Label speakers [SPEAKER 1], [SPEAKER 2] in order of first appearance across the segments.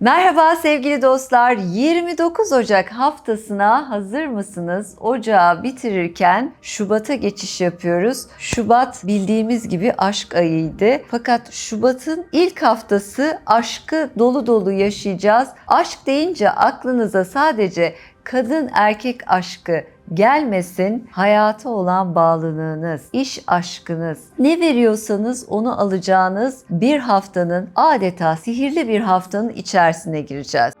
[SPEAKER 1] Merhaba sevgili dostlar. 29 Ocak haftasına hazır mısınız? Ocağı bitirirken Şubat'a geçiş yapıyoruz. Şubat bildiğimiz gibi aşk ayıydı. Fakat Şubat'ın ilk haftası aşkı dolu dolu yaşayacağız. Aşk deyince aklınıza sadece kadın erkek aşkı gelmesin. Hayata olan bağlılığınız, iş aşkınız, ne veriyorsanız onu alacağınız bir haftanın adeta sihirli bir haftanın içerisine gireceğiz.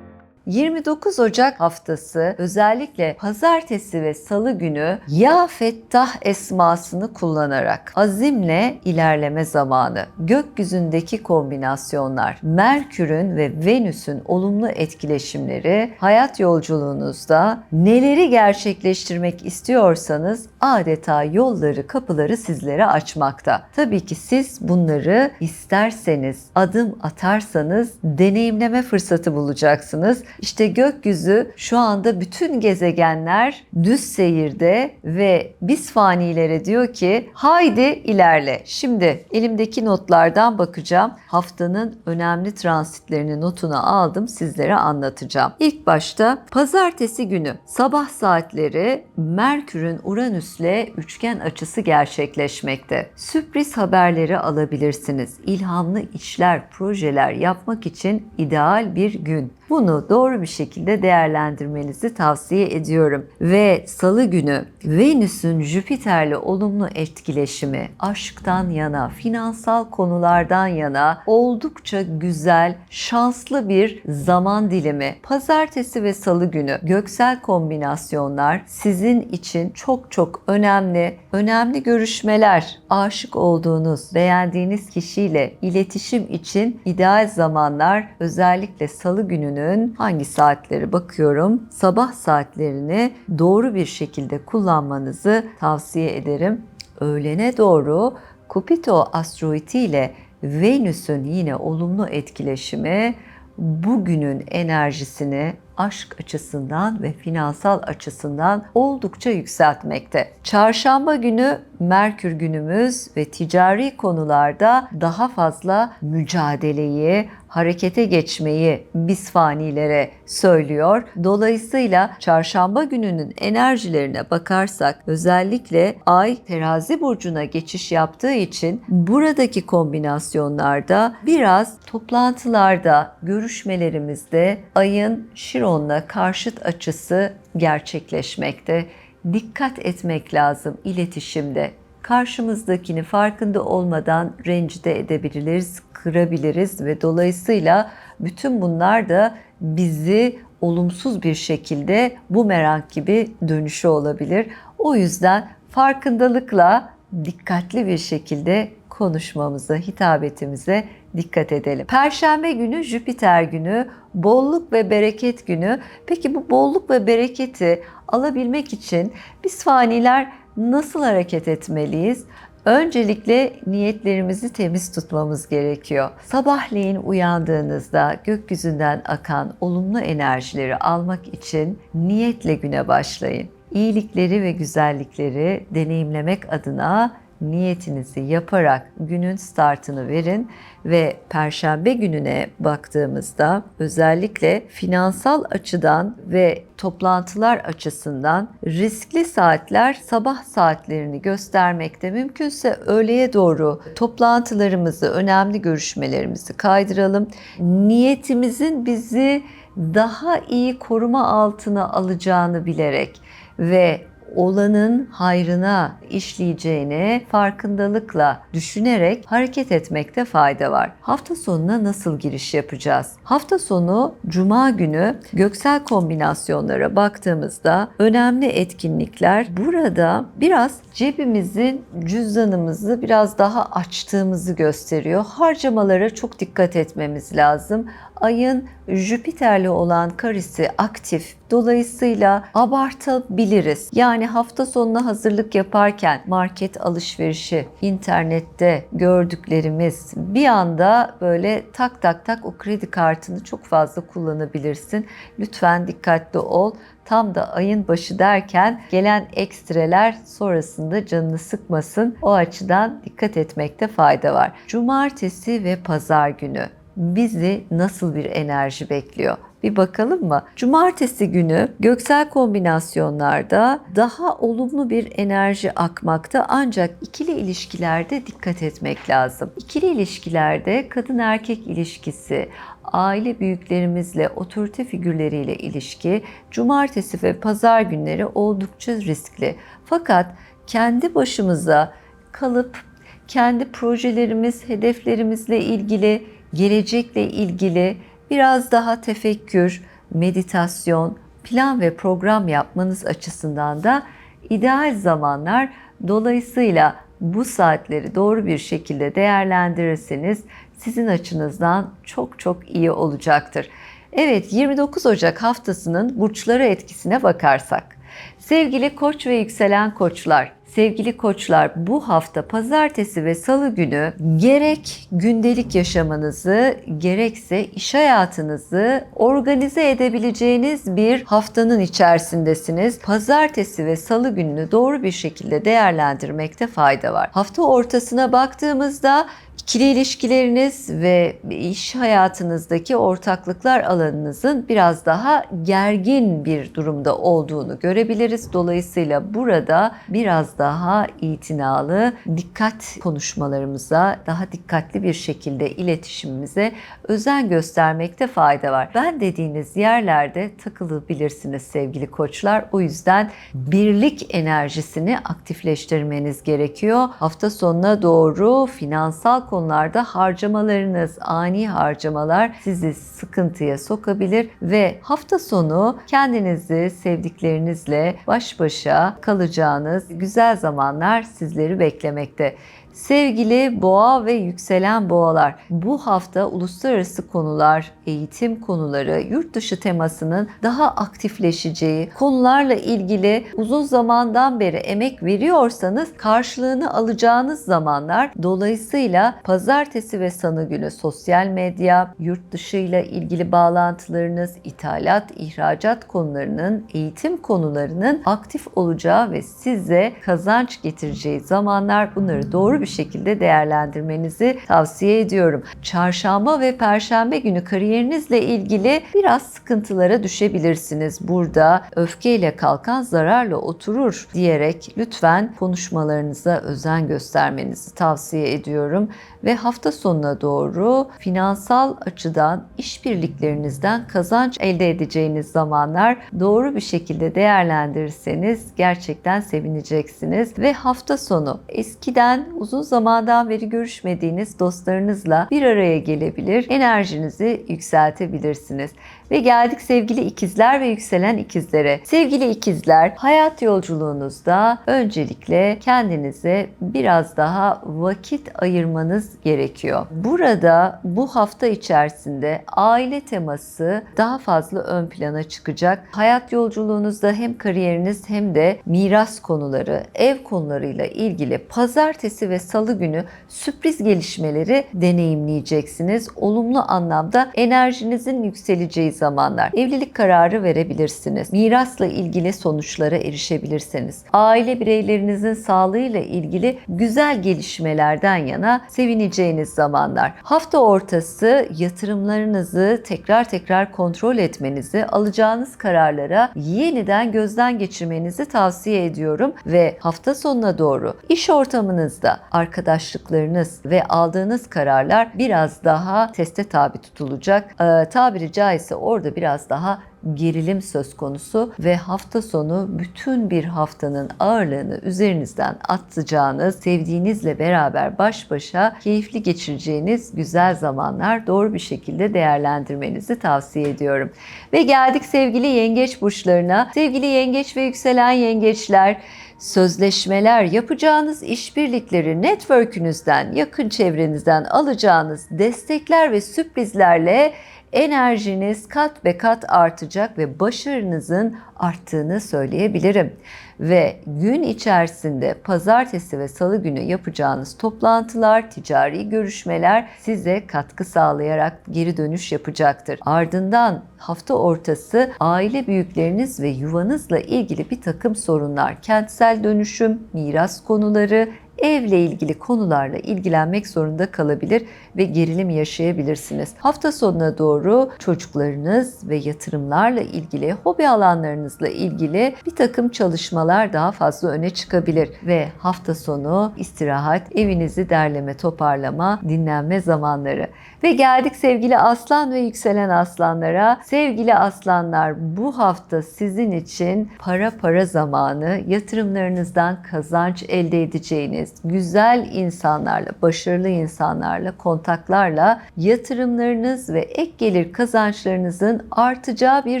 [SPEAKER 1] ...29 Ocak haftası özellikle pazartesi ve salı günü Ya Fettah esmasını kullanarak azimle ilerleme zamanı. Gökyüzündeki kombinasyonlar, Merkür'ün ve Venüs'ün olumlu etkileşimleri hayat yolculuğunuzda neleri gerçekleştirmek istiyorsanız adeta yolları, kapıları sizlere açmakta. Tabii ki siz bunları isterseniz, adım atarsanız deneyimleme fırsatı bulacaksınız. İşte gökyüzü şu anda bütün gezegenler düz seyirde ve biz fanilere diyor ki haydi ilerle. Şimdi elimdeki notlardan bakacağım. Haftanın önemli transitlerini notuna aldım sizlere anlatacağım. İlk başta pazartesi günü sabah saatleri Merkür'ün Uranüs'le üçgen açısı gerçekleşmekte. Sürpriz haberleri alabilirsiniz. İlhamlı işler, projeler yapmak için ideal bir gün. Bunu doğru bir şekilde değerlendirmenizi tavsiye ediyorum. Ve salı günü Venüs'ün Jüpiter'le olumlu etkileşimi aşktan yana, finansal konulardan yana oldukça güzel, şanslı bir zaman dilimi. Pazartesi ve salı günü göksel kombinasyonlar sizin için çok çok önemli. Önemli görüşmeler, aşık olduğunuz, beğendiğiniz kişiyle iletişim için ideal zamanlar özellikle salı gününün hangi saatleri bakıyorum. Sabah saatlerini doğru bir şekilde kullanmanızı tavsiye ederim. Öğlene doğru Kupito asteroidi ile Venüs'ün yine olumlu etkileşimi bugünün enerjisini aşk açısından ve finansal açısından oldukça yükseltmekte. Çarşamba günü Merkür günümüz ve ticari konularda daha fazla mücadeleyi, harekete geçmeyi biz fanilere söylüyor. Dolayısıyla çarşamba gününün enerjilerine bakarsak özellikle ay terazi burcuna geçiş yaptığı için buradaki kombinasyonlarda biraz toplantılarda, görüşmelerimizde ayın Şiron'la karşıt açısı gerçekleşmekte. Dikkat etmek lazım iletişimde karşımızdakini farkında olmadan rencide edebiliriz, kırabiliriz ve dolayısıyla bütün bunlar da bizi olumsuz bir şekilde bu merak gibi dönüşü olabilir. O yüzden farkındalıkla dikkatli bir şekilde konuşmamıza, hitabetimize dikkat edelim. Perşembe günü Jüpiter günü, bolluk ve bereket günü. Peki bu bolluk ve bereketi alabilmek için biz faniler nasıl hareket etmeliyiz? Öncelikle niyetlerimizi temiz tutmamız gerekiyor. Sabahleyin uyandığınızda gökyüzünden akan olumlu enerjileri almak için niyetle güne başlayın. İyilikleri ve güzellikleri deneyimlemek adına niyetinizi yaparak günün startını verin ve perşembe gününe baktığımızda özellikle finansal açıdan ve toplantılar açısından riskli saatler sabah saatlerini göstermekte. Mümkünse öğleye doğru toplantılarımızı, önemli görüşmelerimizi kaydıralım. Niyetimizin bizi daha iyi koruma altına alacağını bilerek ve olanın hayrına işleyeceğini farkındalıkla düşünerek hareket etmekte fayda var. Hafta sonuna nasıl giriş yapacağız? Hafta sonu cuma günü göksel kombinasyonlara baktığımızda önemli etkinlikler burada biraz cebimizin cüzdanımızı biraz daha açtığımızı gösteriyor. Harcamalara çok dikkat etmemiz lazım. Ayın Jüpiter'le olan karesi aktif Dolayısıyla abartabiliriz. Yani hafta sonuna hazırlık yaparken market alışverişi, internette gördüklerimiz bir anda böyle tak tak tak o kredi kartını çok fazla kullanabilirsin. Lütfen dikkatli ol. Tam da ayın başı derken gelen ekstreler sonrasında canını sıkmasın. O açıdan dikkat etmekte fayda var. Cumartesi ve pazar günü bizi nasıl bir enerji bekliyor? Bir bakalım mı? Cumartesi günü göksel kombinasyonlarda daha olumlu bir enerji akmakta ancak ikili ilişkilerde dikkat etmek lazım. İkili ilişkilerde kadın erkek ilişkisi, aile büyüklerimizle, otorite figürleriyle ilişki cumartesi ve pazar günleri oldukça riskli. Fakat kendi başımıza kalıp kendi projelerimiz, hedeflerimizle ilgili, gelecekle ilgili biraz daha tefekkür, meditasyon, plan ve program yapmanız açısından da ideal zamanlar. Dolayısıyla bu saatleri doğru bir şekilde değerlendirirseniz sizin açınızdan çok çok iyi olacaktır. Evet 29 Ocak haftasının burçlara etkisine bakarsak. Sevgili koç ve yükselen koçlar, Sevgili koçlar bu hafta pazartesi ve salı günü gerek gündelik yaşamınızı gerekse iş hayatınızı organize edebileceğiniz bir haftanın içerisindesiniz. Pazartesi ve salı gününü doğru bir şekilde değerlendirmekte fayda var. Hafta ortasına baktığımızda İkili ilişkileriniz ve iş hayatınızdaki ortaklıklar alanınızın biraz daha gergin bir durumda olduğunu görebiliriz. Dolayısıyla burada biraz daha itinalı, dikkat konuşmalarımıza, daha dikkatli bir şekilde iletişimimize özen göstermekte fayda var. Ben dediğiniz yerlerde takılabilirsiniz sevgili koçlar. O yüzden birlik enerjisini aktifleştirmeniz gerekiyor. Hafta sonuna doğru finansal konularda harcamalarınız, ani harcamalar sizi sıkıntıya sokabilir ve hafta sonu kendinizi sevdiklerinizle baş başa kalacağınız güzel zamanlar sizleri beklemekte. Sevgili boğa ve yükselen boğalar, bu hafta uluslararası konular, eğitim konuları, yurt dışı temasının daha aktifleşeceği, konularla ilgili uzun zamandan beri emek veriyorsanız karşılığını alacağınız zamanlar. Dolayısıyla pazartesi ve salı günü sosyal medya, yurt dışı ile ilgili bağlantılarınız, ithalat, ihracat konularının, eğitim konularının aktif olacağı ve size kazanç getireceği zamanlar bunları doğru bir şekilde değerlendirmenizi tavsiye ediyorum. Çarşamba ve perşembe günü kariyerinizle ilgili biraz sıkıntılara düşebilirsiniz. Burada öfkeyle kalkan zararla oturur diyerek lütfen konuşmalarınıza özen göstermenizi tavsiye ediyorum ve hafta sonuna doğru finansal açıdan işbirliklerinizden kazanç elde edeceğiniz zamanlar doğru bir şekilde değerlendirirseniz gerçekten sevineceksiniz ve hafta sonu eskiden uzun zamandan beri görüşmediğiniz dostlarınızla bir araya gelebilir, enerjinizi yükseltebilirsiniz. Ve geldik sevgili ikizler ve yükselen ikizlere. Sevgili ikizler, hayat yolculuğunuzda öncelikle kendinize biraz daha vakit ayırmanız gerekiyor. Burada bu hafta içerisinde aile teması daha fazla ön plana çıkacak. Hayat yolculuğunuzda hem kariyeriniz hem de miras konuları, ev konularıyla ilgili pazartesi ve salı günü sürpriz gelişmeleri deneyimleyeceksiniz. Olumlu anlamda enerjinizin yükseleceği zamanlar. Evlilik kararı verebilirsiniz. Mirasla ilgili sonuçlara erişebilirsiniz. Aile bireylerinizin sağlığıyla ilgili güzel gelişmelerden yana sevineceğiniz zamanlar. Hafta ortası yatırımlarınızı tekrar tekrar kontrol etmenizi, alacağınız kararlara yeniden gözden geçirmenizi tavsiye ediyorum ve hafta sonuna doğru iş ortamınızda arkadaşlıklarınız ve aldığınız kararlar biraz daha teste tabi tutulacak. Ee, tabiri caizse orada biraz daha gerilim söz konusu ve hafta sonu bütün bir haftanın ağırlığını üzerinizden atacağınız, sevdiğinizle beraber baş başa keyifli geçireceğiniz güzel zamanlar doğru bir şekilde değerlendirmenizi tavsiye ediyorum. Ve geldik sevgili yengeç burçlarına. Sevgili yengeç ve yükselen yengeçler, sözleşmeler, yapacağınız işbirlikleri, network'ünüzden, yakın çevrenizden alacağınız destekler ve sürprizlerle enerjiniz kat be kat artacak ve başarınızın arttığını söyleyebilirim. Ve gün içerisinde pazartesi ve salı günü yapacağınız toplantılar, ticari görüşmeler size katkı sağlayarak geri dönüş yapacaktır. Ardından hafta ortası aile büyükleriniz ve yuvanızla ilgili bir takım sorunlar, kentsel dönüşüm, miras konuları, evle ilgili konularla ilgilenmek zorunda kalabilir ve gerilim yaşayabilirsiniz. Hafta sonuna doğru çocuklarınız ve yatırımlarla ilgili, hobi alanlarınızla ilgili bir takım çalışmalar daha fazla öne çıkabilir ve hafta sonu istirahat, evinizi derleme, toparlama, dinlenme zamanları. Ve geldik sevgili aslan ve yükselen aslanlara. Sevgili aslanlar bu hafta sizin için para para zamanı, yatırımlarınızdan kazanç elde edeceğiniz, güzel insanlarla, başarılı insanlarla, kontaklarla yatırımlarınız ve ek gelir kazançlarınızın artacağı bir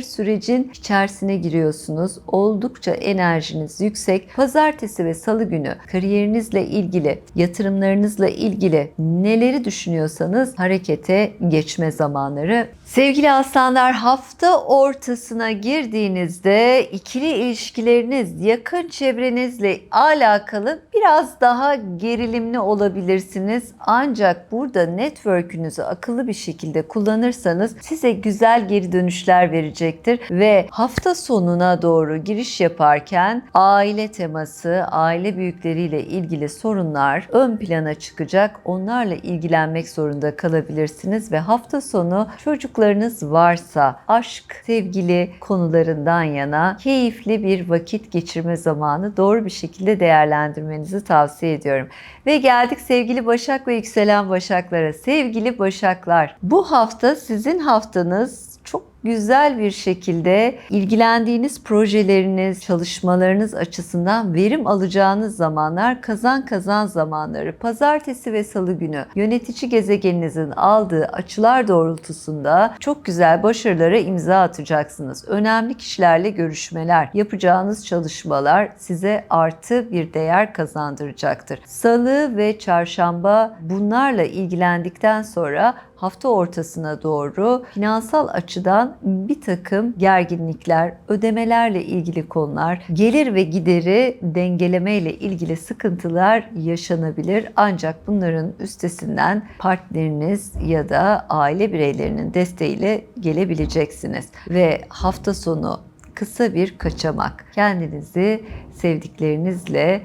[SPEAKER 1] sürecin içerisine giriyorsunuz. Oldukça enerjiniz yüksek. Pazartesi ve salı günü kariyerinizle ilgili, yatırımlarınızla ilgili neleri düşünüyorsanız harekete geçme zamanları. Sevgili aslanlar hafta ortasına girdiğinizde ikili ilişkileriniz, yakın çevrenizle alakalı biraz daha gerilimli olabilirsiniz. Ancak burada network'ünüzü akıllı bir şekilde kullanırsanız size güzel geri dönüşler verecektir ve hafta sonuna doğru giriş yaparken aile teması, aile büyükleriyle ilgili sorunlar ön plana çıkacak. Onlarla ilgilenmek zorunda kalabilirsiniz ve hafta sonu çocuklarınız varsa aşk, sevgili konularından yana keyifli bir vakit geçirme zamanı doğru bir şekilde değerlendirmenizi tavsiye ediyorum. Ve geldik sevgili Başak ve yükselen Başaklara. Sevgili Başaklar, bu hafta sizin haftanız güzel bir şekilde ilgilendiğiniz projeleriniz, çalışmalarınız açısından verim alacağınız zamanlar kazan kazan zamanları. Pazartesi ve salı günü yönetici gezegeninizin aldığı açılar doğrultusunda çok güzel başarılara imza atacaksınız. Önemli kişilerle görüşmeler, yapacağınız çalışmalar size artı bir değer kazandıracaktır. Salı ve çarşamba bunlarla ilgilendikten sonra hafta ortasına doğru finansal açıdan bir takım gerginlikler, ödemelerle ilgili konular, gelir ve gideri dengeleme ile ilgili sıkıntılar yaşanabilir. Ancak bunların üstesinden partneriniz ya da aile bireylerinin desteğiyle gelebileceksiniz. Ve hafta sonu kısa bir kaçamak. Kendinizi sevdiklerinizle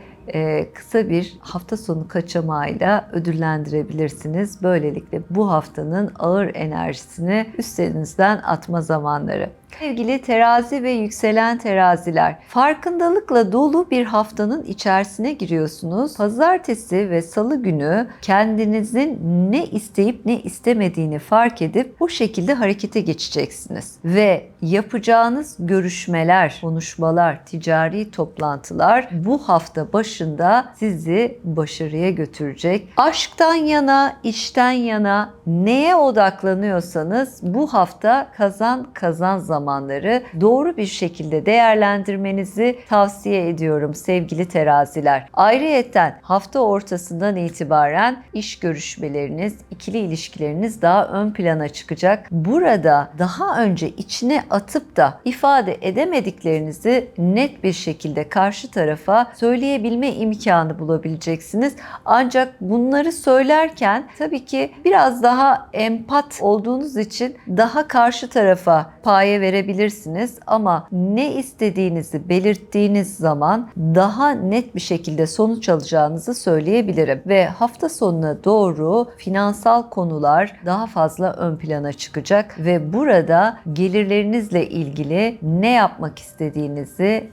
[SPEAKER 1] kısa bir hafta sonu kaçamağıyla ödüllendirebilirsiniz. Böylelikle bu haftanın ağır enerjisini üstlerinizden atma zamanları. Sevgili terazi ve yükselen teraziler, farkındalıkla dolu bir haftanın içerisine giriyorsunuz. Pazartesi ve salı günü kendinizin ne isteyip ne istemediğini fark edip bu şekilde harekete geçeceksiniz. Ve yapacağınız görüşmeler, konuşmalar, ticari toplantılar bu hafta başında sizi başarıya götürecek. Aşktan yana, işten yana neye odaklanıyorsanız bu hafta kazan kazan zamanı zamanları doğru bir şekilde değerlendirmenizi tavsiye ediyorum sevgili teraziler. Ayrıyeten hafta ortasından itibaren iş görüşmeleriniz, ikili ilişkileriniz daha ön plana çıkacak. Burada daha önce içine atıp da ifade edemediklerinizi net bir şekilde karşı tarafa söyleyebilme imkanı bulabileceksiniz. Ancak bunları söylerken tabii ki biraz daha empat olduğunuz için daha karşı tarafa paye verebilirsiniz ama ne istediğinizi belirttiğiniz zaman daha net bir şekilde sonuç alacağınızı söyleyebilirim. Ve hafta sonuna doğru finansal konular daha fazla ön plana çıkacak ve burada gelirlerinizle ilgili ne yapmak istediğinizi,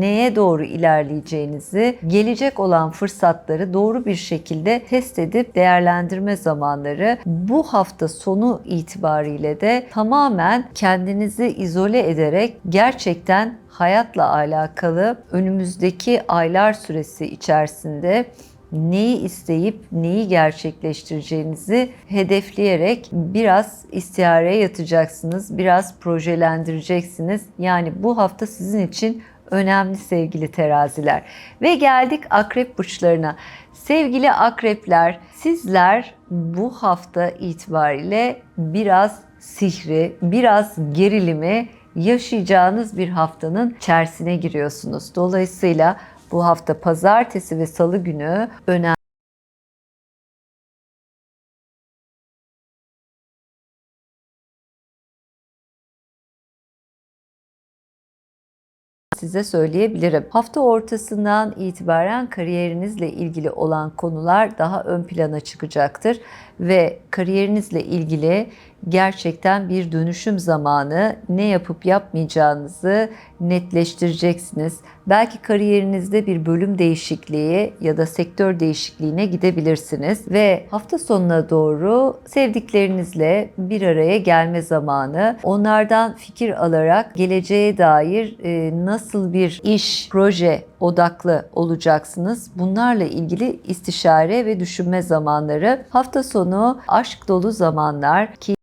[SPEAKER 1] neye doğru ilerleyeceğinizi, gelecek olan fırsatları doğru bir şekilde test edip değerlendirme zamanları bu hafta sonu itibariyle de tamamen kendinizi izole ederek gerçekten hayatla alakalı önümüzdeki aylar süresi içerisinde neyi isteyip neyi gerçekleştireceğinizi hedefleyerek biraz istihareye yatacaksınız, biraz projelendireceksiniz. Yani bu hafta sizin için önemli sevgili teraziler. Ve geldik akrep burçlarına. Sevgili akrepler, sizler bu hafta itibariyle biraz sihri, biraz gerilimi yaşayacağınız bir haftanın içerisine giriyorsunuz. Dolayısıyla bu hafta pazartesi ve salı günü önemli size söyleyebilirim. Hafta ortasından itibaren kariyerinizle ilgili olan konular daha ön plana çıkacaktır ve kariyerinizle ilgili gerçekten bir dönüşüm zamanı ne yapıp yapmayacağınızı netleştireceksiniz. Belki kariyerinizde bir bölüm değişikliği ya da sektör değişikliğine gidebilirsiniz ve hafta sonuna doğru sevdiklerinizle bir araya gelme zamanı. Onlardan fikir alarak geleceğe dair e, nasıl bir iş, proje odaklı olacaksınız. Bunlarla ilgili istişare ve düşünme zamanları. Hafta sonu aşk dolu zamanlar ki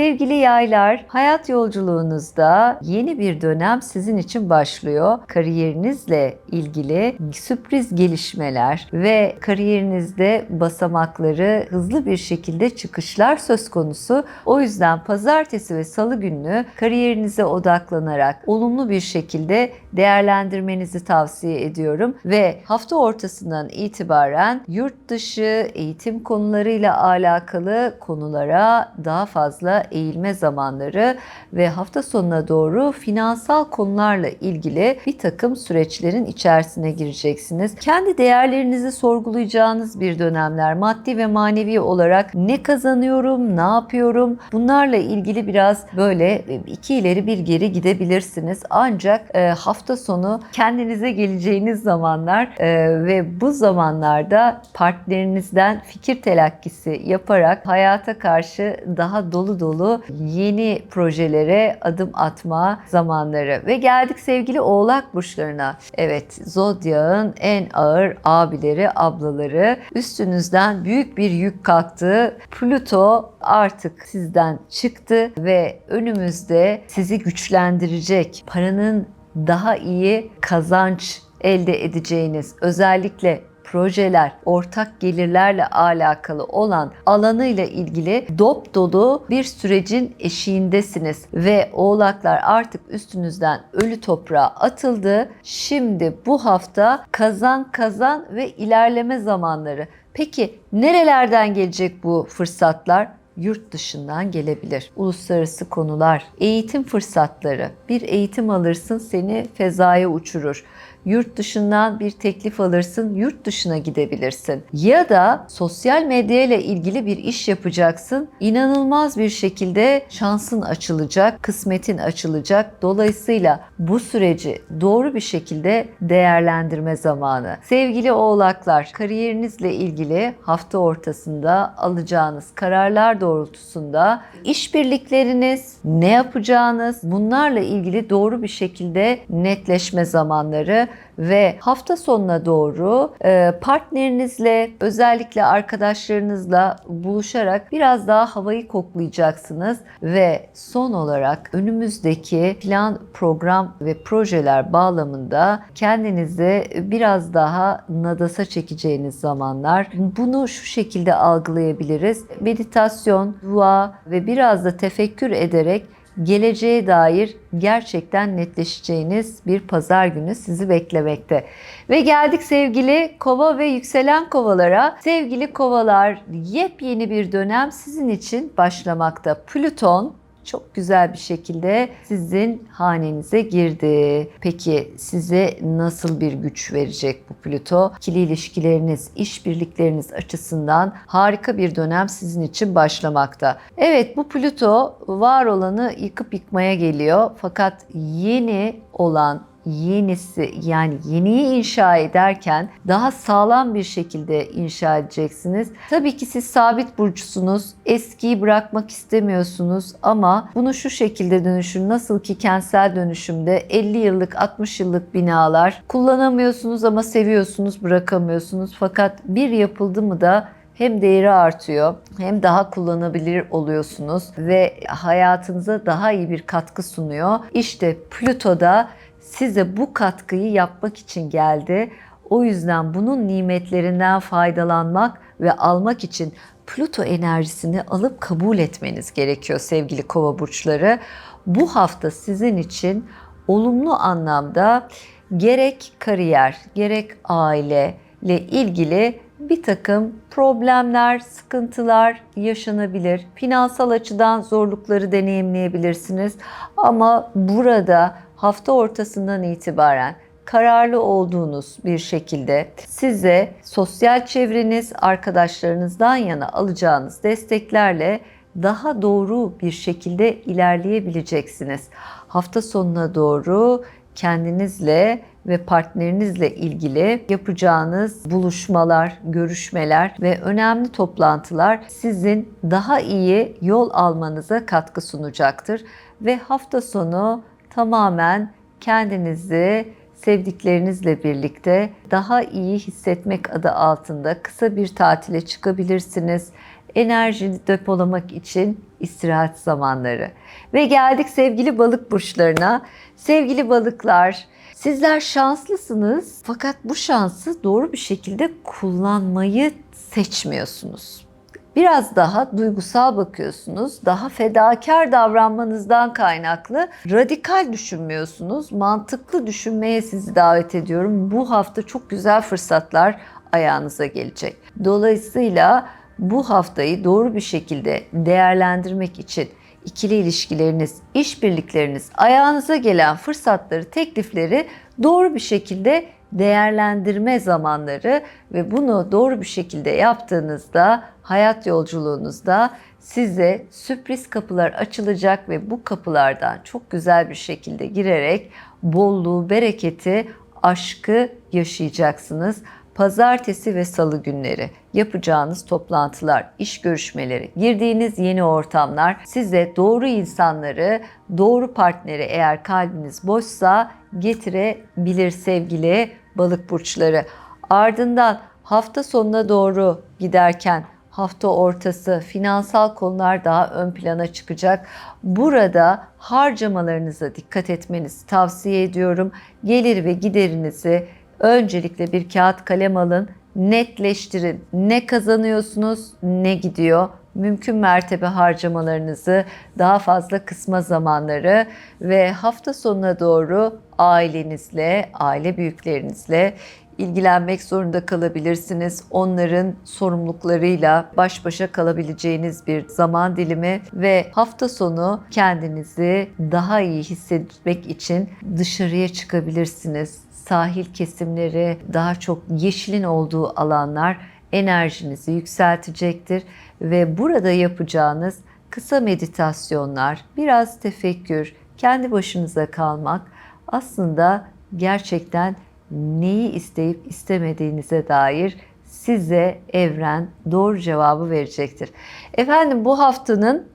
[SPEAKER 1] Sevgili yaylar, hayat yolculuğunuzda yeni bir dönem sizin için başlıyor. Kariyerinizle ilgili sürpriz gelişmeler ve kariyerinizde basamakları hızlı bir şekilde çıkışlar söz konusu. O yüzden pazartesi ve salı günü kariyerinize odaklanarak olumlu bir şekilde değerlendirmenizi tavsiye ediyorum ve hafta ortasından itibaren yurt dışı eğitim konularıyla alakalı konulara daha fazla eğilme zamanları ve hafta sonuna doğru finansal konularla ilgili bir takım süreçlerin içerisine gireceksiniz. Kendi değerlerinizi sorgulayacağınız bir dönemler. Maddi ve manevi olarak ne kazanıyorum, ne yapıyorum? Bunlarla ilgili biraz böyle iki ileri bir geri gidebilirsiniz. Ancak e, hafta sonu kendinize geleceğiniz zamanlar e, ve bu zamanlarda partnerinizden fikir telakkisi yaparak hayata karşı daha dolu dolu yeni projelere adım atma zamanları. Ve geldik sevgili oğlak burçlarına. Evet zodyağın en ağır abileri, ablaları. Üstünüzden büyük bir yük kalktı. Plüto artık sizden çıktı ve önümüzde sizi güçlendirecek, paranın daha iyi kazanç elde edeceğiniz, özellikle projeler, ortak gelirlerle alakalı olan alanıyla ilgili dop dolu bir sürecin eşiğindesiniz ve oğlaklar artık üstünüzden ölü toprağa atıldı. Şimdi bu hafta kazan kazan ve ilerleme zamanları. Peki nerelerden gelecek bu fırsatlar? yurt dışından gelebilir. Uluslararası konular, eğitim fırsatları. Bir eğitim alırsın seni fezaya uçurur yurt dışından bir teklif alırsın, yurt dışına gidebilirsin. Ya da sosyal medya ile ilgili bir iş yapacaksın. İnanılmaz bir şekilde şansın açılacak, kısmetin açılacak. Dolayısıyla bu süreci doğru bir şekilde değerlendirme zamanı. Sevgili oğlaklar, kariyerinizle ilgili hafta ortasında alacağınız kararlar doğrultusunda işbirlikleriniz, ne yapacağınız bunlarla ilgili doğru bir şekilde netleşme zamanları ve hafta sonuna doğru e, partnerinizle özellikle arkadaşlarınızla buluşarak biraz daha havayı koklayacaksınız ve son olarak önümüzdeki plan, program ve projeler bağlamında kendinizi biraz daha nadasa çekeceğiniz zamanlar. Bunu şu şekilde algılayabiliriz. Meditasyon, dua ve biraz da tefekkür ederek geleceğe dair gerçekten netleşeceğiniz bir pazar günü sizi beklemekte. Ve geldik sevgili kova ve yükselen kovalara. Sevgili kovalar yepyeni bir dönem sizin için başlamakta. Plüton çok güzel bir şekilde sizin hanenize girdi. Peki size nasıl bir güç verecek bu Plüto? İkili ilişkileriniz, işbirlikleriniz açısından harika bir dönem sizin için başlamakta. Evet bu Plüto var olanı yıkıp yıkmaya geliyor. Fakat yeni olan yenisi yani yeniyi inşa ederken daha sağlam bir şekilde inşa edeceksiniz. Tabii ki siz sabit burcusunuz. Eskiyi bırakmak istemiyorsunuz ama bunu şu şekilde dönüşün. Nasıl ki kentsel dönüşümde 50 yıllık 60 yıllık binalar kullanamıyorsunuz ama seviyorsunuz bırakamıyorsunuz. Fakat bir yapıldı mı da hem değeri artıyor hem daha kullanabilir oluyorsunuz ve hayatınıza daha iyi bir katkı sunuyor. İşte Plüto'da size bu katkıyı yapmak için geldi. O yüzden bunun nimetlerinden faydalanmak ve almak için Plüto enerjisini alıp kabul etmeniz gerekiyor sevgili kova burçları. Bu hafta sizin için olumlu anlamda gerek kariyer, gerek aile ile ilgili bir takım problemler, sıkıntılar yaşanabilir. Finansal açıdan zorlukları deneyimleyebilirsiniz. Ama burada hafta ortasından itibaren kararlı olduğunuz bir şekilde size sosyal çevreniz, arkadaşlarınızdan yana alacağınız desteklerle daha doğru bir şekilde ilerleyebileceksiniz. Hafta sonuna doğru kendinizle ve partnerinizle ilgili yapacağınız buluşmalar, görüşmeler ve önemli toplantılar sizin daha iyi yol almanıza katkı sunacaktır ve hafta sonu tamamen kendinizi sevdiklerinizle birlikte daha iyi hissetmek adı altında kısa bir tatile çıkabilirsiniz. Enerjini depolamak için istirahat zamanları. Ve geldik sevgili balık burçlarına. Sevgili balıklar, sizler şanslısınız fakat bu şansı doğru bir şekilde kullanmayı seçmiyorsunuz. Biraz daha duygusal bakıyorsunuz. Daha fedakar davranmanızdan kaynaklı radikal düşünmüyorsunuz. Mantıklı düşünmeye sizi davet ediyorum. Bu hafta çok güzel fırsatlar ayağınıza gelecek. Dolayısıyla bu haftayı doğru bir şekilde değerlendirmek için ikili ilişkileriniz, işbirlikleriniz, ayağınıza gelen fırsatları, teklifleri doğru bir şekilde değerlendirme zamanları ve bunu doğru bir şekilde yaptığınızda hayat yolculuğunuzda size sürpriz kapılar açılacak ve bu kapılardan çok güzel bir şekilde girerek bolluğu, bereketi, aşkı yaşayacaksınız. Pazartesi ve salı günleri yapacağınız toplantılar, iş görüşmeleri, girdiğiniz yeni ortamlar size doğru insanları, doğru partneri eğer kalbiniz boşsa getirebilir sevgili balık burçları. Ardından hafta sonuna doğru giderken hafta ortası finansal konular daha ön plana çıkacak. Burada harcamalarınıza dikkat etmenizi tavsiye ediyorum. Gelir ve giderinizi öncelikle bir kağıt kalem alın, netleştirin. Ne kazanıyorsunuz, ne gidiyor? Mümkün mertebe harcamalarınızı daha fazla kısma zamanları ve hafta sonuna doğru ailenizle, aile büyüklerinizle ilgilenmek zorunda kalabilirsiniz. Onların sorumluluklarıyla baş başa kalabileceğiniz bir zaman dilimi ve hafta sonu kendinizi daha iyi hissetmek için dışarıya çıkabilirsiniz. Sahil kesimleri, daha çok yeşilin olduğu alanlar enerjinizi yükseltecektir ve burada yapacağınız kısa meditasyonlar, biraz tefekkür, kendi başınıza kalmak aslında gerçekten neyi isteyip istemediğinize dair size evren doğru cevabı verecektir. Efendim bu haftanın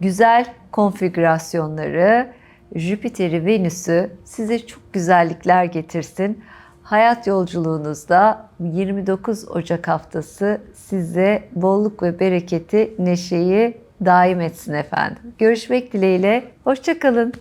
[SPEAKER 1] güzel konfigürasyonları Jüpiter'i, Venüs'ü size çok güzellikler getirsin. Hayat yolculuğunuzda 29 Ocak haftası size bolluk ve bereketi, neşeyi daim etsin efendim. Görüşmek dileğiyle, hoşçakalın.